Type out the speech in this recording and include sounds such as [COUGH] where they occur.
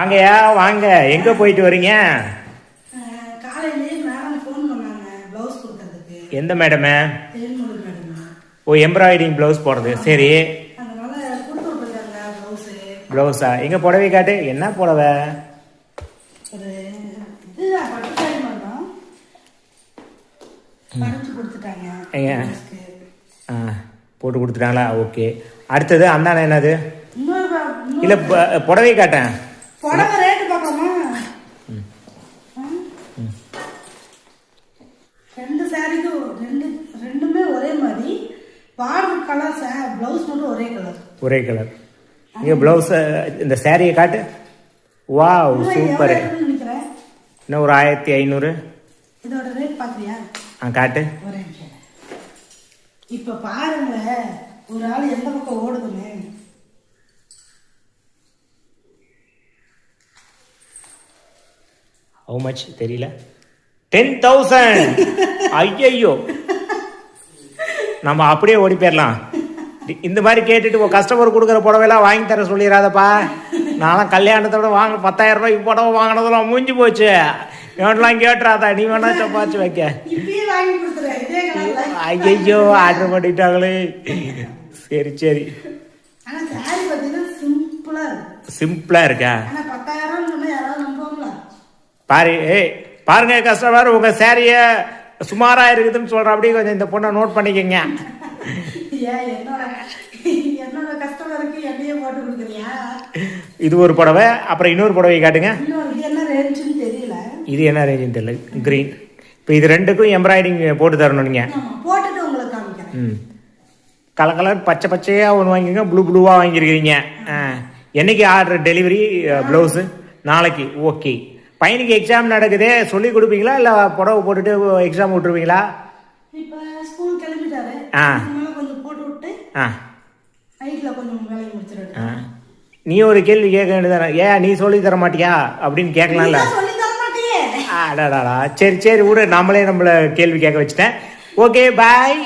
வாங்கய்யா வாங்க. எங்க போயிட்டு வரீங்க? எந்த மேடமே ஓ எம்ப்ராய்டிங் ப்ளவுஸ் போடுறது. சரி. ப்ளவுஸு எங்க புடவை காட்டு? என்ன புடவை? ஏங்க? போட்டு கொடுத்துட்டாங்களா? ஓகே. அடுத்தது அந்தான என்னது? இல்ல புடவை காட்டேன். புடவை ரேட்டு பார்க்கலாமா? ரெண்டு சாரிக்கும் ரெண்டு ரெண்டுமே ஒரே மாதிரி. பார்டர் கலர் ப்ளவுஸ் மட்டும் ஒரே கலர் ஒரே கலர் இங்க ப்ளவுஸ் இந்த சாரியை காட்டு. வாவ் சூப்பர் இன்னும் ஒரு ஆயிரத்தி ஐநூறு. இதோட ரேட் பார்க்குறியா? ஆ காட்டு. ஒரே நிமிஷம். இப்போ பாருங்க ஒரு ஆள் எந்த பக்கம் ஓடுதுன்னு. ஹவு மச் தெரியல. டென் தௌசண்ட் [LAUGHS] ஐயையோ. நம்ம அப்படியே ஓடி போயிடலாம் இந்த மாதிரி கேட்டுட்டு கஸ்டமர் கொடுக்குற புடவைலாம் வாங்கி தர சொல்லிடாதப்பா நான்லாம் கல்யாணத்தோட வாங்க பத்தாயிரம் ரூபாய்க்கு புடவை வாங்கினதெல்லாம் மூஞ்சி போச்சு. எவன்லாம் கேட்டுறாதா? நீ வேணா சப்பாச்சு வைக்க. ஐயையோ ஆர்டர் பண்ணிட்டாங்களே. சரி சரி. சிம்பிளா இருக்கு சிம்பிளா இருக்கா ஆனா பத்தாயிரம் சொன்னா யாராவது நம்புவாங்களா பாரு ஏய் பாருங்க கஸ்டமர் உங்க சாரிய சுமாரா இருக்குதுன்னு சொல்ற. அப்படியே கொஞ்சம் இந்த பொண்ணை நோட் பண்ணிக்கங்க. இது ஒரு புடவை அப்புறம் இன்னொரு புடவை காட்டுங்க. இது என்ன ரேஞ்சுன்னு தெரியல. இது என்ன ரேஞ்சுன்னு தெரியல. க்ரீன் இப்போ இது ரெண்டுக்கும் எம்ப்ராய்டிங் போட்டு தரணும் நீங்கள் ம். கலர் கலர் பச்சை பச்சையாக ஒன்று வாங்கிங்க ப்ளூ ப்ளூவாக வாங்கியிருக்கிறீங்க. ஆ. என்னைக்கு ஆர்டர் டெலிவரி ப்ளவுஸு நாளைக்கு. ஓகே பையனுக்கு எக்ஸாம் நடக்குதே சொல்லி கொடுப்பீங்களா? இல்லை புடவை போட்டுட்டு எக்ஸாம் விட்டுருவீங்களா? இப்ப ஸ்கூல் கிளம்பிட்டாரு. ஆ. இதுக்கு மேல கொஞ்சம் போட்டு விட்டு ஆ. கொஞ்சம் வேலையை ஆ. நீ ஒரு கேள்வி கேட்க வேண்டியதானே ஏன் நீ சொல்லி தர மாட்டியா? அப்படின்னு கேட்கலாம்ல. அடாடாடா. சரி சரி விடு. நம்மளே நம்மள கேள்வி கேட்க வச்சுட்டேன். Okay bye